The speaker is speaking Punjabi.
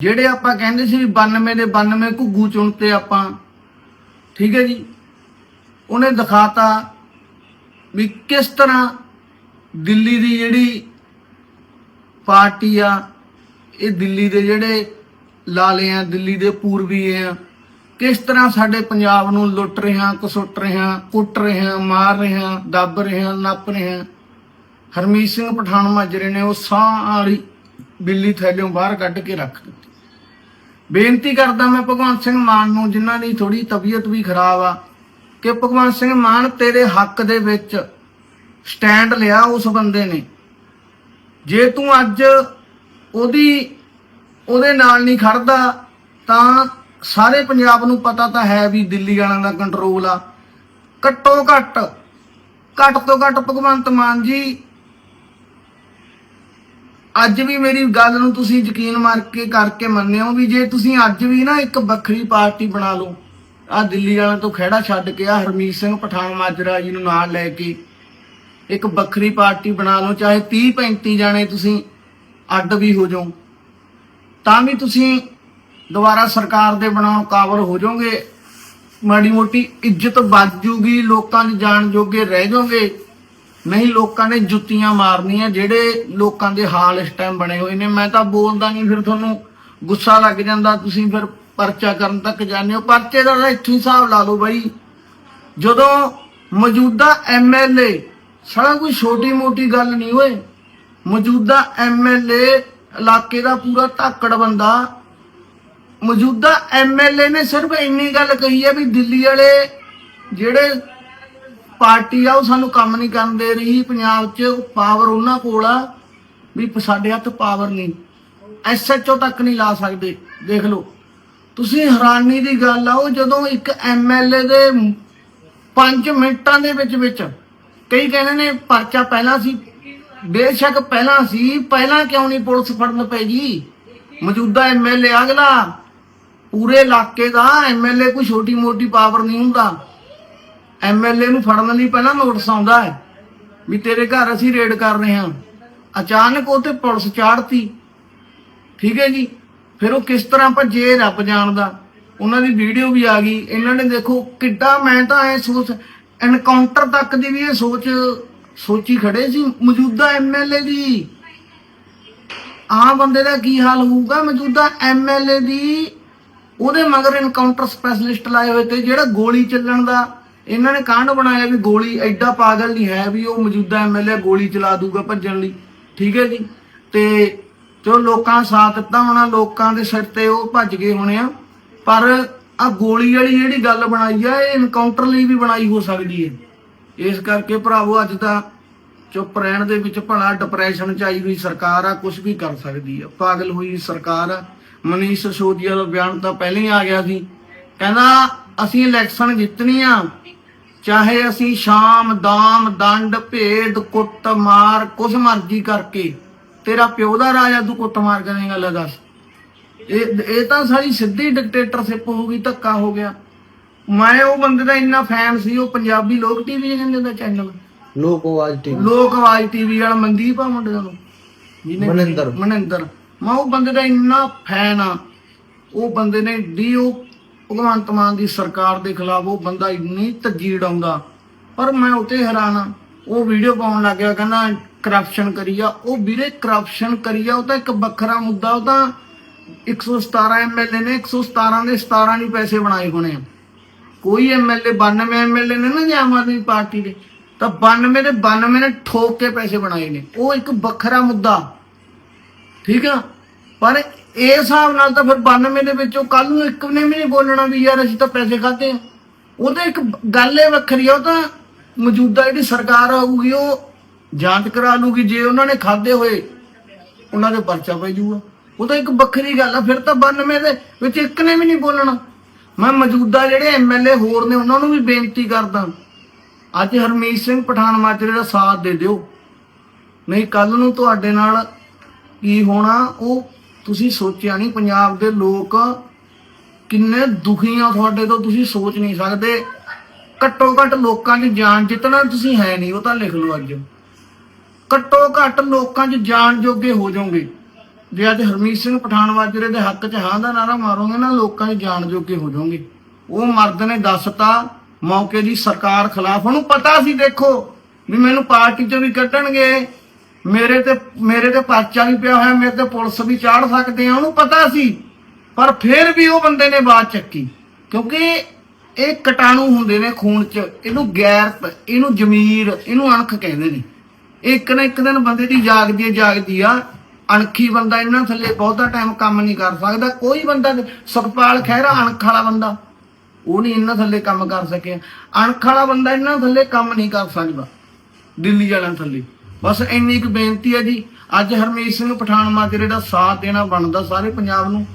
ਜਿਹੜੇ ਆਪਾਂ ਕਹਿੰਦੇ ਸੀ ਵੀ 92 ਦੇ 92 ਘੁੱਗੂ ਚੁਣਤੇ ਆਪਾਂ, ਠੀਕ ਹੈ ਜੀ? ਉਹਨੇ ਦਿਖਾਤਾ ਵੀ ਕਿਸ ਤਰ੍ਹਾਂ ਦਿੱਲੀ ਦੀ ਜਿਹੜੀ ਪਾਰਟੀ ਆ, ਇਹ ਦਿੱਲੀ ਦੇ ਜਿਹੜੇ ਲਾਲੇ ਆ, ਦਿੱਲੀ ਦੇ ਪੂਰਬੀ ਆ, ਕਿਸ ਤਰ੍ਹਾਂ ਸਾਡੇ ਪੰਜਾਬ ਨੂੰ ਲੁੱਟ ਰਿਹਾ ਕਸੁੱਟ ਰਿਹਾ ਕੁੱਟ ਰਿਹਾ ਮਾਰ ਰਿਹਾ ਦੱਬ ਰਿਹਾ ਨੱਪ ਰਿਹਾ ਹਰਮੀਤ ਸਿੰਘ ਪਠਾਨ ਮਾਜਰੇ ਨੇ ਉਹ ਸਾਰੀ ਬਿੱਲੀ ਥੈਲਿਓਂ ਬਾਹਰ ਕੱਢ ਕੇ ਰੱਖ ਦਿੱਤੀ। ਬੇਨਤੀ ਕਰਦਾ ਮੈਂ ਭਗਵੰਤ ਸਿੰਘ ਮਾਨ ਨੂੰ, ਜਿਨ੍ਹਾਂ ਦੀ ਥੋੜੀ ਤਬੀਅਤ ਵੀ ਖਰਾਬ ਆ, ਕਿ ਭਗਵੰਤ ਸਿੰਘ ਮਾਨ ਤੇਰੇ ਹੱਕ ਦੇ ਵਿੱਚ ਸਟੈਂਡ ਲਿਆ ਉਸ ਬੰਦੇ ਨੇ। ਜੇ ਤੂੰ ਅੱਜ ਉਹਦੀ, ਉਹਦੇ ਨਾਲ ਨਹੀਂ ਖੜਦਾ, ਤਾਂ ਸਾਰੇ ਪੰਜਾਬ ਨੂੰ ਪਤਾ ਤਾਂ ਹੈ ਵੀ ਦਿੱਲੀ ਵਾਲਿਆਂ ਦਾ ਕੰਟਰੋਲ ਆ। ਘੱਟੋ ਘੱਟ ਘੱਟ ਤੋਂ ਘੱਟ ਭਗਵੰਤ ਮਾਨ ਜੀ ਅੱਜ ਵੀ ਮੇਰੀ ਗੱਲ ਨੂੰ ਤੁਸੀਂ ਯਕੀਨ ਮਾਰ ਕੇ ਕਰਕੇ ਮੰਨਿਓ ਵੀ ਜੇ ਤੁਸੀਂ ਅੱਜ ਵੀ ਨਾ ਇੱਕ ਵੱਖਰੀ ਪਾਰਟੀ ਬਣਾ ਲਓ ਆ ਦਿੱਲੀ ਵਾਲਿਆਂ ਤੋਂ ਖਹਿੜਾ ਛੱਡ ਕੇ ਆ ਹਰਮੀਤ ਸਿੰਘ ਪਠਾਨ ਮਾਜਰਾ ਜੀ ਨੂੰ ਨਾਲ ਲੈ ਕੇ ਇੱਕ ਵੱਖਰੀ ਪਾਰਟੀ ਬਣਾ ਲਓ, ਚਾਹੇ 30 35 ਜਾਣੇ ਤੁਸੀਂ ਅੱਡ ਵੀ ਹੋ ਜਾਓ, ਤਾਂ ਵੀ ਤੁਸੀਂ ਦੁਬਾਰਾ ਸਰਕਾਰ ਦੇ ਬਣਾਉਣ ਕਾਬਲ ਹੋ ਜਾਓਗੇ, ਮਾੜੀ ਮੋਟੀ ਇੱਜ਼ਤ ਬਚ ਜੂਗੀ, ਲੋਕਾਂ 'ਚ ਜਾਣ ਜੋਗੇ ਰਹਿ ਜਾਓਗੇ ਨਹੀਂ, ਲੋਕਾਂ ਨੇ ਜੁੱਤੀਆਂ ਮਾਰਨੀਆਂ, ਜਿਹੜੇ ਲੋਕਾਂ ਦੇ ਹਾਲ ਇਸ ਟਾਈਮ ਬਣੇ ਹੋਏ ਨੇ। ਮੈਂ ਤਾਂ ਬੋਲਦਾ ਨਹੀਂ, ਫਿਰ ਤੁਹਾਨੂੰ ਗੁੱਸਾ ਲੱਗ ਜਾਂਦਾ, ਤੁਸੀਂ ਫਿਰ ਪਰਚਾ ਕਰਨ ਤੱਕ ਜਾਂਦੇ ਹੋ। ਪਰਚੇ ਦਾ ਤਾਂ ਇੱਥੇ ਹਿਸਾਬ ਲਾ ਲਓ ਬਾਈ। ਜਦੋਂ ਮੌਜੂਦਾ ਐਮਐਲਏ ਸਾਲਾ ਕੋਈ ਛੋਟੀ ਮੋਟੀ ਗੱਲ ਨਹੀਂ ਓਏ। ਮੌਜੂਦਾ ਐਮਐਲਏ ਇਲਾਕੇ ਦਾ ਪੂਰਾ ਧਾਕੜ ਬੰਦਾ। ਮੌਜੂਦਾ ਐਮਐਲਏ ਨੇ ਸਿਰਫ ਇੰਨੀ ਗੱਲ ਕਹੀ ਹੈ ਵੀ ਦਿੱਲੀ ਵਾਲੇ ਜਿਹੜੇ ਪਾਰਟੀ ਆ, ਉਹ ਸਾਨੂੰ ਕੰਮ ਨਹੀਂ ਕਰਨ ਦੇ ਰਹੀ, ਪੰਜਾਬ 'ਚ ਪਾਵਰ ਉਹਨਾਂ ਕੋਲ ਆ ਵੀ ਸਾਡੇ ਹੱਥ ਪਾਵਰ ਨਹੀਂ। ਐਸਐਚਓ ਤੱਕ ਨਹੀਂ ਲਾ ਸਕਦੇ, ਦੇਖ ਲਓ। ਤੁਸੀਂ ਹੈਰਾਨੀ ਦੀ ਗੱਲ ਆ, ਉਹ ਜਦੋਂ ਇੱਕ ਐਮਐਲਏ ਦੇ 5 ਮਿੰਟਾਂ ਦੇ ਵਿੱਚ ਵਿੱਚ ਕਈ ਕਹਿੰਦੇ ਨੇ ਪਰਚਾ ਪਹਿਲਾਂ ਸੀ, ਬੇਸ਼ੱਕ ਪਹਿਲਾਂ ਸੀ, ਪਹਿਲਾਂ ਕਿਉਂ ਨਹੀਂ ਪੁਲਿਸ ਫੜਨ ਪੈਗੀ ਮੌਜੂਦਾ ਐਮਐਲਏ ਅਗਲਾ, ਪੂਰੇ ਇਲਾਕੇ ਦਾ ਐਮਐਲਏ ਕੋਈ ਛੋਟੀ ਮੋਟੀ ਪਾਵਰ ਨਹੀਂ ਹੁੰਦਾ। ਐਮਐਲਏ ਨੂੰ ਫੜਨ ਲਈ ਪਹਿਲਾਂ ਨੋਟਿਸ ਆਉਂਦਾ ਹੈ ਵੀ ਤੇਰੇ ਘਰ ਅਸੀਂ ਰੇਡ ਕਰ ਰਹੇ ਹਾਂ। ਅਚਾਨਕ ਉਹ ਤੇ ਪੁਲਿਸ ਚਾੜਤੀ। ਠੀਕ ਹੈ ਜੀ? ਫਿਰ ਉਹ ਕਿਸ ਤਰ੍ਹਾਂ ਭੱਜੇ ਇਹ ਰੱਬ ਜਾਣਦਾ। ਉਹਨਾਂ ਦੀ ਵੀਡੀਓ ਵੀ ਆ ਗਈ। ਇਹਨਾਂ ਨੇ ਦੇਖੋ ਕਿੱਡਾ ਮੈਂ ਤਾਂ ਐ ਸੋਚ ਐਨਕਾਊਂਟਰ ਤੱਕ ਦੀ ਵੀ ਇਹ ਸੋਚ, ਸੋਚੀ ਖੜੇ ਸੀ। ਮੌਜੂਦਾ ਐਮਐਲਏ ਦੀ। ਆਹ ਬੰਦੇ ਦਾ ਕੀ ਹਾਲ ਹੋਊਗਾ? ਮੌਜੂਦਾ ਐਮਐਲਏ ਦੀ ਉਹਦੇ ਮਗਰ ਐਨਕਾਊਂਟਰ ਸਪੈਸ਼ਲਿਸਟ ਲਾਏ ਹੋਏ ਤੇ ਜਿਹੜਾ ਗੋਲੀ ਚੱਲਣ ਦਾ ਇਹਨਾਂ ਨੇ ਕਾਂਡ ਬਣਾਇਆ ਵੀ ਗੋਲੀ ਐਡਾ ਪਾਗਲ ਨਹੀਂ ਹੈ ਵੀ ਉਹ ਮੌਜੂਦਾ ਐਮਐਲਏ ਗੋਲੀ ਚਲਾ ਦੂਗਾ ਭੱਜਣ ਲਈ। ਠੀਕ ਹੈ ਜੀ? ਤੇ ਜੋ ਲੋਕਾਂ ਸਾਥ ਦਿੱਤਾ ਹੋਣਾ, ਲੋਕਾਂ ਦੇ ਸਿਰ ਤੇ ਉਹ ਭੱਜ ਗਏ ਹੋਣੇ ਆ। ਪਰ ਆ ਗੋਲੀ ਵਾਲੀ ਜਿਹੜੀ ਗੱਲ ਬਣਾਈ ਆ, ਇਹ ਐਨਕਾਊਂਟਰ ਲਈ ਵੀ ਬਣਾਈ ਹੋ ਸਕਦੀ ਹੈ। ਇਸ ਕਰਕੇ ਭਰਾਵੋ, ਅੱਜ ਤਾਂ ਚੁੱਪ ਰਹਿਣ ਦੇ ਵਿੱਚ ਭਲਾ ਡਿਪਰੈਸ਼ਨ ਚ ਆਈ ਹੋਈ ਸਰਕਾਰ ਆ ਕੁਝ ਵੀ ਕਰ ਸਕਦੀ ਆ। ਪਾਗਲ ਹੋਈ ਸਰਕਾਰ ਆ। ਮਨੀਸ਼ ਸੋਦੀਆ ਦਾ ਬਿਆਨ ਤਾਂ ਪਹਿਲਾਂ ਹੀ ਆ ਗਿਆ ਸੀ। ਕਹਿੰਦਾ, ਅਸੀਂ ਇਲੈਕਸ਼ਨ ਜਿੱਤਣੀ ਆ ਚਾਹੇ ਅਸੀਂ ਸ਼ਾਮ ਦਾਮ ਦੰਡ ਭੇਦ ਕੁੱਟ ਮਾਰ ਕੁਛ ਮਰਜ਼ੀ ਕਰਕੇ ਤੇਰਾ ਪਿਓ ਦਾ ਰਾਜਾ ਤੂੰ ਕੁੱਟ ਮਾਰ ਕਰੇਗਾ ਲੈ ਦੱਸ। ਇਹ ਇਹ ਤਾਂ ਸਾਰੀ ਸਿੱਧੀ ਡਿਕਟੇਟਰਸ਼ਿਪ ਹੋ ਗਈ ਧੱਕਾ ਹੋ ਗਿਆ। ਮੈਂ ਉਹ ਬੰਦੇ ਦਾ ਇੰਨਾ ਫੈਨ ਸੀ ਉਹ ਪੰਜਾਬੀ ਲੋਕ ਟੀਵੀ ਕਹਿੰਦੇ ਦਾ ਚੈਨਲ ਲੋਕ ਆਵਾਜ਼ ਟੀਵੀ ਲੋਕ ਆਵਾਜ਼ ਟੀਵੀ ਵਾਲਾ ਮਨਦੀਪ ਆ ਮੁੰਡੇ ਦਾ। ਜਿਹਨੇ- ਮਨਿੰਦਰ। ਮਨਿੰਦਰ। ਮੈਂ ਉਹ ਬੰਦੇ ਦਾ ਇੰਨਾ ਫੈਨ ਆ ਉਹ ਬੰਦੇ ਨੇ ਡੀ ਉਹ ਭਗਵੰਤ ਮਾਨ ਦੀ ਸਰਕਾਰ ਦੇ ਖਿਲਾਫ ਉਹ ਬੰਦਾ ਇੰਨੀ ਤੱਜੀ ਆਉਂਦਾ। ਪਰ ਮੈਂ ਉਤੇ ਹੈਰਾਨ ਆ। ਉਹ ਵੀਡੀਓ ਪਾਉਣ ਲੱਗ ਗਿਆ, ਕਹਿੰਦਾ ਕਰਪਸ਼ਨ ਕਰੀ ਆ ਉਹ ਵੀਰੇ ਕਰਪਸ਼ਨ ਕਰੀ ਆ ਉਹ ਤਾਂ ਇੱਕ ਵੱਖਰਾ ਮੁੱਦਾ, ਉਹ ਤਾਂ 117 ਐਮਐਲਏ ਨੇ 117 ਦੇ 17 ਨਹੀਂ ਪੈਸੇ ਬਣਾਏ ਹੋਣੇ। ਆ ਕੋਈ ਐਮਐਲਏ 92 ਐਮਐਲਏ ਨੇ ਨਾ ਜੇ ਆਮ ਆਦਮੀ ਪਾਰਟੀ ਦੇ, ਤਾਂ 92 ਦੇ 92 ਨੇ ਠੋਕ ਕੇ ਪੈਸੇ ਬਣਾਏ ਨੇ। ਉਹ ਇੱਕ ਵੱਖਰਾ ਮੁੱਦਾ। ਠੀਕ ਆ? ਪਰ ਇਹ ਹਿਸਾਬ ਨਾਲ ਤਾਂ ਫਿਰ 92 ਦੇ ਵਿੱਚੋਂ ਕੱਲ ਨੂੰ ਇੱਕ ਨੇ ਵੀ ਨਹੀਂ ਬੋਲਣਾ ਵੀ ਯਾਰ ਅਸੀਂ ਤਾਂ ਪੈਸੇ ਖਾਦੇ ਆ। ਉਹ ਤਾਂ ਇੱਕ ਗੱਲ ਇਹ ਵੱਖਰੀ ਆ, ਉਹ ਤਾਂ ਮੌਜੂਦਾ ਜਿਹੜੀ ਸਰਕਾਰ ਆਊਗੀ, ਉਹ ਜਾਂਚ ਕਰਾ ਲੂਗੀ ਜੇ ਉਹਨਾਂ ਨੇ ਖਾਦੇ ਹੋਏ, ਉਹਨਾਂ ਦੇ ਪਰਚਾ ਪੈ ਜਾਊਗਾ। ਉਹ ਤਾਂ ਇੱਕ ਵੱਖਰੀ ਗੱਲ ਆ, ਫਿਰ ਤਾਂ 92 ਦੇ ਵਿੱਚ ਇੱਕ ਨੇ ਵੀ ਨਹੀਂ ਬੋਲਣਾ। ਮੈਂ ਮੌਜੂਦਾ ਜਿਹੜੇ ਐਮਐਲਏ ਹੋਰ ਨੇ, ਉਹਨਾਂ ਨੂੰ ਵੀ ਬੇਨਤੀ ਕਰਦਾ। ਅੱਜ ਹਰਮੀਤ ਸਿੰਘ ਪਠਾਨ ਮਾਜਰੇ ਦਾ ਸਾਥ ਦੇ ਦਿਓ। ਨਹੀਂ ਕੱਲ ਨੂੰ ਤੁਹਾਡੇ ਨਾਲ ਕੀ ਹੋਣਾ, ਉਹ ਤੁਸੀਂ ਸੋਚਿਆ ਨਹੀਂ, ਪੰਜਾਬ ਦੇ ਲੋਕ ਕਿੰਨੇ ਦੁਖੀ ਆ ਤੁਹਾਡੇ ਤੋਂ, ਤੁਸੀਂ ਸੋਚ ਨਹੀਂ ਸਕਦੇ। ਘੱਟੋ ਘੱਟ ਲੋਕਾਂ 'ਚ ਜਾਨ ਜਿੱਤਣਾ ਤੁਸੀਂ ਹੈ ਨਹੀਂ, ਉਹ ਤਾਂ ਲਿਖ ਲਓ ਅੱਜ। ਘੱਟੋ ਘੱਟ ਲੋਕਾਂ 'ਚ ਜਾਣ ਜੋਗੇ ਹੋ ਜਾਓਗੇ। ਜੇ ਅੱਜ ਹਰਮੀਤ ਸਿੰਘ ਪਠਾਨਵਾਜਰੇ ਦੇ ਹੱਕ 'ਚ ਹਾਂ ਦਾ ਨਾਰਾ ਮਾਰੋਗੇ ਨਾ, ਲੋਕਾਂ ਚ ਜਾਣ ਜੋਗੇ ਹੋ ਜਾਓਗੇ। ਉਹ ਮਰਦ ਨੇ ਦੱਸਤਾ ਮੌਕੇ ਦੀ ਸਰਕਾਰ ਖਿਲਾਫ। ਉਹਨੂੰ ਪਤਾ ਸੀ, ਦੇਖੋ, ਵੀ ਮੈਨੂੰ ਪਾਰਟੀ 'ਚੋਂ ਵੀ ਕੱਢਣਗੇ। ਮੇਰੇ ਤੇ ਮੇਰੇ ਤੇ ਪਰਚਾ ਵੀ ਪਿਆ ਹੋਇਆ, ਮੇਰੇ ਤੇ ਪੁਲਿਸ ਵੀ ਚਾੜ ਸਕਦੇ ਆ, ਉਹਨੂੰ ਪਤਾ ਸੀ। ਪਰ ਫਿਰ ਵੀ ਉਹ ਬੰਦੇ ਨੇ ਬਾਤ ਚੱਕੀ। ਕਿਉਂਕਿ ਇਹ ਕਟਾਣੂ ਹੁੰਦੇ ਨੇ ਖੂਨ 'ਚ, ਇਹਨੂੰ ਗੈਰਤ ਇਹਨੂੰ ਜ਼ਮੀਰ, ਇਹਨੂੰ ਅਣਖ ਕਹਿੰਦੇ ਨੇ। ਇੱਕ ਨਾ ਇੱਕ ਦਿਨ ਬੰਦੇ ਦੀ ਜਾਗਦੀ ਹੈ, ਜਾਗਦੀ ਆ। ਅਣਖੀ ਬੰਦਾ ਇਹਨਾਂ ਥੱਲੇ ਬਹੁਤਾ ਟਾਈਮ ਕੰਮ ਨਹੀਂ ਕਰ ਸਕਦਾ। ਕੋਈ ਬੰਦਾ ਸੁਖਪਾਲ ਖਹਿਰਾ ਅਣਖ ਵਾਲਾ ਬੰਦਾ। ਉਹ ਨਹੀਂ ਇਹਨਾਂ ਥੱਲੇ ਕੰਮ ਕਰ ਸਕਿਆ। ਅਣਖ ਵਾਲਾ ਬੰਦਾ ਇਹਨਾਂ ਥੱਲੇ ਕੰਮ ਨਹੀਂ ਕਰ ਸਕਦਾ। ਦਿੱਲੀ ਵਾਲਿਆਂ ਥੱਲੇ। ਬਸ ਇੰਨੀ ਕੁ ਬੇਨਤੀ ਹੈ ਜੀ। ਅੱਜ ਹਰਮੀਤ ਸਿੰਘ ਪਠਾਨ ਮਾਜਰੇ ਦਾ ਸਾਥ ਦੇਣਾ ਬਣਦਾ ਸਾਰੇ ਪੰਜਾਬ ਨੂੰ।